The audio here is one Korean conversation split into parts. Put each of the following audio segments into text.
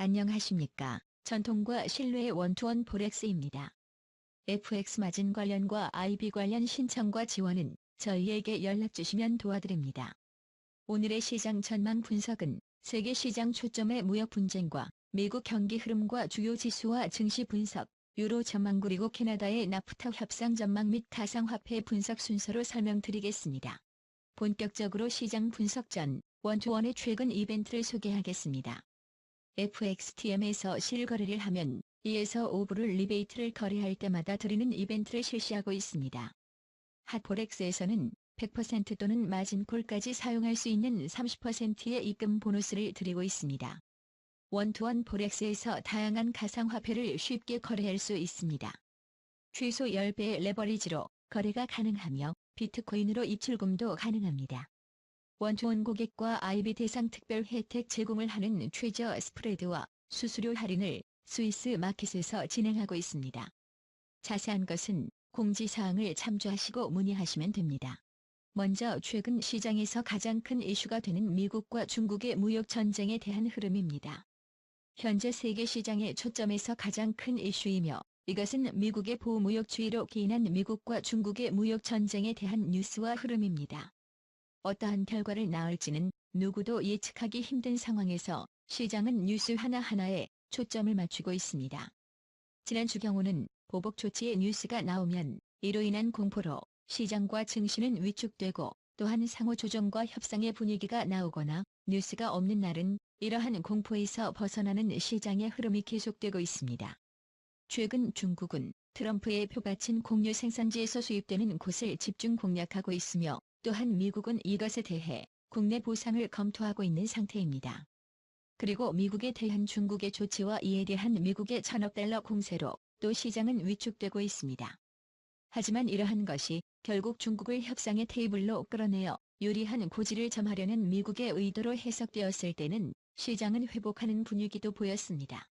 안녕하십니까. 전통과 신뢰의 원투원 포렉스입니다. FX 마진 관련과 IB 관련 신청과 지원은 저희에게 연락 주시면 도와드립니다. 오늘의 시장 전망 분석은 세계 시장 초점의 무역 분쟁과 미국 경기 흐름과 주요 지수와 증시 분석, 유로 전망 그리고 캐나다의 나프타 협상 전망 및 가상화폐 분석 순서로 설명드리겠습니다. 본격적으로 시장 분석 전 원투원의 최근 이벤트를 소개하겠습니다. FXTM에서 실거래를 하면 2에서 5불을 리베이트를 거래할 때마다 드리는 이벤트를 실시하고 있습니다. 핫포렉스에서는 100% 또는 마진콜까지 사용할 수 있는 30%의 입금 보너스를 드리고 있습니다. 원투원 포렉스에서 다양한 가상화폐를 쉽게 거래할 수 있습니다. 최소 10배의 레버리지로 거래가 가능하며 비트코인으로 입출금도 가능합니다. 원투원 고객과 IB 대상 특별 혜택 제공을 하는 최저 스프레드와 수수료 할인을 스위스 마켓에서 진행하고 있습니다. 자세한 것은 공지사항을 참조하시고 문의하시면 됩니다. 먼저 최근 시장에서 가장 큰 이슈가 되는 미국과 중국의 무역 전쟁에 대한 흐름입니다. 현재 세계 시장의 초점에서 가장 큰 이슈이며 이것은 미국의 보무역주의로 기인한 미국과 중국의 무역 전쟁에 대한 뉴스와 흐름입니다. 어떠한 결과를 낳을지는 누구도 예측하기 힘든 상황에서 시장은 뉴스 하나하나에 초점을 맞추고 있습니다. 지난주 경우는 보복 조치의 뉴스가 나오면 이로 인한 공포로 시장과 증시는 위축되고 또한 상호 조정과 협상의 분위기가 나오거나 뉴스가 없는 날은 이러한 공포에서 벗어나는 시장의 흐름이 계속되고 있습니다. 최근 중국은 트럼프의 표받친 공유 생산지에서 수입되는 곳을 집중 공략하고 있으며 또한 미국은 이것에 대해 국내 보상을 검토하고 있는 상태입니다. 그리고 미국에 대한 중국의 조치와 이에 대한 미국의 천억 달러 공세로 또 시장은 위축되고 있습니다. 하지만 이러한 것이 결국 중국을 협상의 테이블로 끌어내어 유리한 고지를 점하려는 미국의 의도로 해석되었을 때는 시장은 회복하는 분위기도 보였습니다.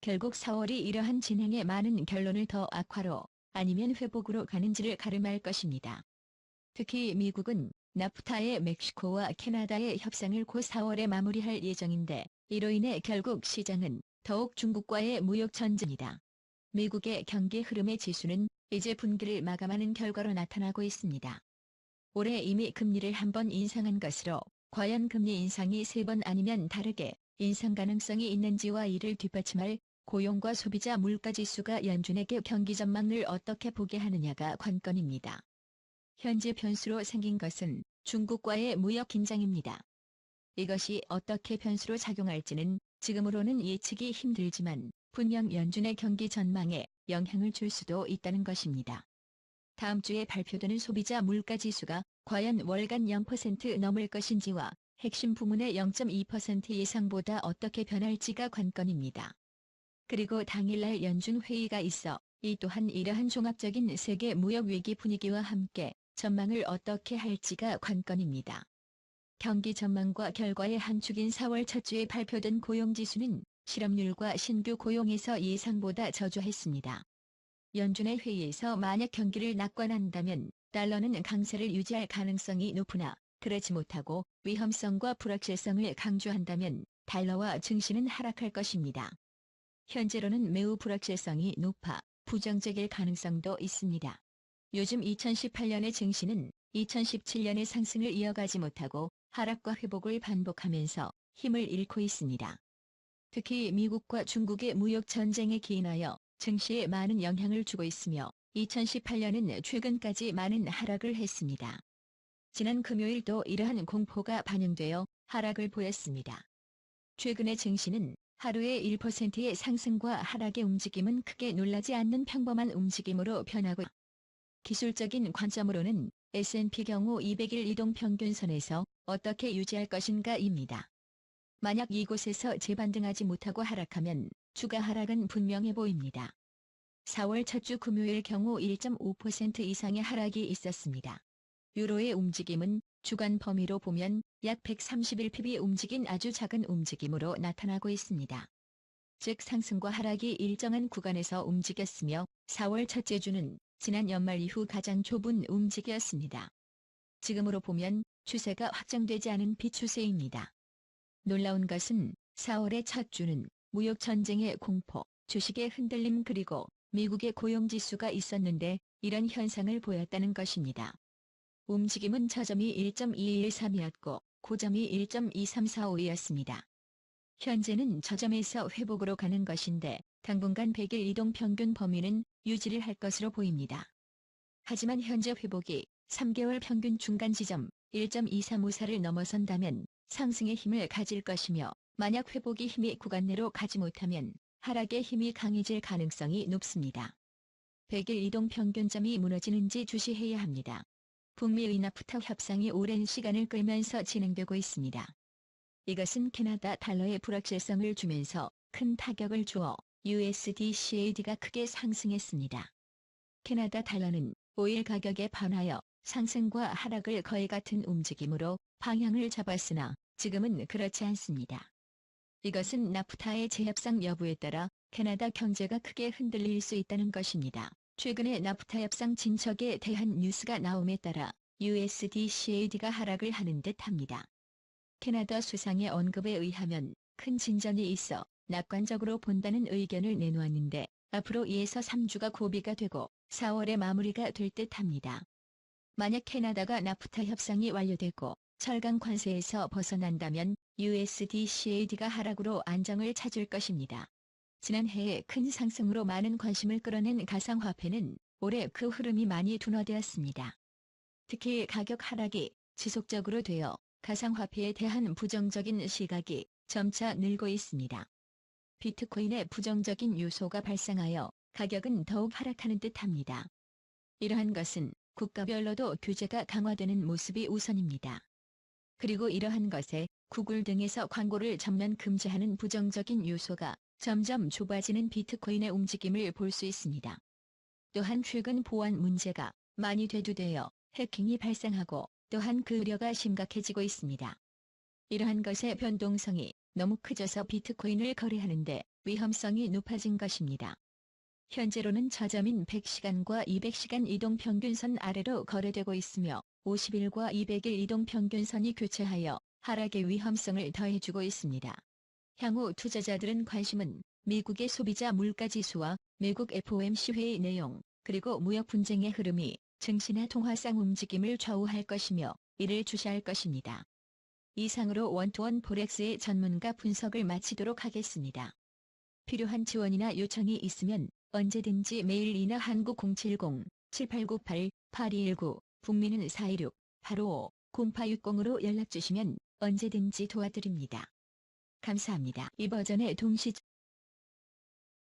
결국 4월이 이러한 진행에 많은 결론을 더 악화로 아니면 회복으로 가는지를 가름할 것입니다. 특히 미국은 나프타의 멕시코와 캐나다의 협상을 곧 4월에 마무리할 예정인데 이로 인해 결국 시장은 더욱 중국과의 무역 전쟁이다. 미국의 경기 흐름의 지수는 이제 분기를 마감하는 결과로 나타나고 있습니다. 올해 이미 금리를 한 번 인상한 것으로 과연 금리 인상이 세 번 아니면 다르게 인상 가능성이 있는지와 이를 뒷받침할 고용과 소비자 물가지수가 연준에게 경기 전망을 어떻게 보게 하느냐가 관건입니다. 현재 변수로 생긴 것은 중국과의 무역 긴장입니다. 이것이 어떻게 변수로 작용할지는 지금으로는 예측이 힘들지만 분명 연준의 경기 전망에 영향을 줄 수도 있다는 것입니다. 다음 주에 발표되는 소비자 물가 지수가 과연 월간 0% 넘을 것인지와 핵심 부문의 0.2% 예상보다 어떻게 변할지가 관건입니다. 그리고 당일날 연준 회의가 있어 이 또한 이러한 종합적인 세계 무역 위기 분위기와 함께 전망을 어떻게 할지가 관건입니다. 경기 전망과 결과의 한 축인 4월 첫 주에 발표된 고용지수는 실업률과 신규 고용에서 예상보다 저조했습니다. 연준의 회의에서 만약 경기를 낙관한다면 달러는 강세를 유지할 가능성이 높으나 그렇지 못하고 위험성과 불확실성을 강조한다면 달러와 증시는 하락할 것입니다. 현재로는 매우 불확실성이 높아 부정적일 가능성도 있습니다. 요즘 2018년의 증시는 2017년의 상승을 이어가지 못하고 하락과 회복을 반복하면서 힘을 잃고 있습니다. 특히 미국과 중국의 무역 전쟁에 기인하여 증시에 많은 영향을 주고 있으며 2018년은 최근까지 많은 하락을 했습니다. 지난 금요일도 이러한 공포가 반영되어 하락을 보였습니다. 최근의 증시는 하루에 1%의 상승과 하락의 움직임은 크게 놀라지 않는 평범한 움직임으로 변하고 기술적인 관점으로는 S&P 경우 200일 이동 평균선에서 어떻게 유지할 것인가입니다. 만약 이곳에서 재반등하지 못하고 하락하면 주가 하락은 분명해 보입니다. 4월 첫 주 금요일 경우 1.5% 이상의 하락이 있었습니다. 유로의 움직임은 주간 범위로 보면 약 131pb 움직인 아주 작은 움직임으로 나타나고 있습니다. 즉 상승과 하락이 일정한 구간에서 움직였으며 4월 첫째 주는 지난 연말 이후 가장 좁은 움직이었습니다. 지금으로 보면 추세가 확정되지 않은 비추세입니다. 놀라운 것은 4월의 첫 주는 무역 전쟁의 공포, 주식의 흔들림 그리고 미국의 고용지수가 있었는데 이런 현상을 보였다는 것입니다. 움직임은 저점이 1.213이었고 고점이 1.2345이었습니다. 현재는 저점에서 회복으로 가는 것인데 당분간 100일 이동 평균 범위는 유지를 할 것으로 보입니다. 하지만 현재 회복이 3개월 평균 중간 지점 1.2354를 넘어선다면 상승의 힘을 가질 것이며 만약 회복이 힘이 구간 내로 가지 못하면 하락의 힘이 강해질 가능성이 높습니다. 100일 이동 평균점이 무너지는지 주시해야 합니다. 북미 의 나프타 협상이 오랜 시간을 끌면서 진행되고 있습니다. 이것은 캐나다 달러의 불확실성을 주면서 큰 타격을 주어 USD CAD가 크게 상승했습니다. 캐나다 달러는 오일 가격에 반하여 상승과 하락을 거의 같은 움직임으로 방향을 잡았으나 지금은 그렇지 않습니다. 이것은 나프타의 재협상 여부에 따라 캐나다 경제가 크게 흔들릴 수 있다는 것입니다. 최근에 나프타 협상 진척에 대한 뉴스가 나옴에 따라 USD CAD가 하락을 하는 듯 합니다. 캐나다 수상의 언급에 의하면 큰 진전이 있어 낙관적으로 본다는 의견을 내놓았는데 앞으로 2에서 3주가 고비가 되고 4월에 마무리가 될 듯합니다. 만약 캐나다가 나프타 협상이 완료되고 철강 관세에서 벗어난다면 USD CAD가 하락으로 안정을 찾을 것입니다. 지난해에 큰 상승으로 많은 관심을 끌어낸 가상화폐는 올해 그 흐름이 많이 둔화되었습니다. 특히 가격 하락이 지속적으로 되어 가상화폐에 대한 부정적인 시각이 점차 늘고 있습니다. 비트코인의 부정적인 요소가 발생하여 가격은 더욱 하락하는 듯합니다. 이러한 것은 국가별로도 규제가 강화되는 모습이 우선입니다. 그리고 이러한 것에 구글 등에서 광고를 전면 금지하는 부정적인 요소가 점점 좁아지는 비트코인의 움직임을 볼 수 있습니다. 또한 최근 보안 문제가 많이 되두되어 해킹이 발생하고 또한 그 우려가 심각해지고 있습니다. 이러한 것의 변동성이 너무 커져서 비트코인을 거래하는데 위험성이 높아진 것입니다. 현재로는 저점인 100시간과 200시간 이동 평균선 아래로 거래되고 있으며 50일과 200일 이동 평균선이 교체하여 하락의 위험성을 더해주고 있습니다. 향후 투자자들은 관심은 미국의 소비자 물가지수와 미국 FOMC 회의 내용, 그리고 무역 분쟁의 흐름이 증시나 통화상 움직임을 좌우할 것이며 이를 주시할 것입니다. 이상으로 원투원 포렉스의 전문가 분석을 마치도록 하겠습니다. 필요한 지원이나 요청이 있으면 언제든지 메일이나 한국 070-7898-8219 북미는 416-855-0860으로 연락주시면 언제든지 도와드립니다. 감사합니다. 이 버전의 동시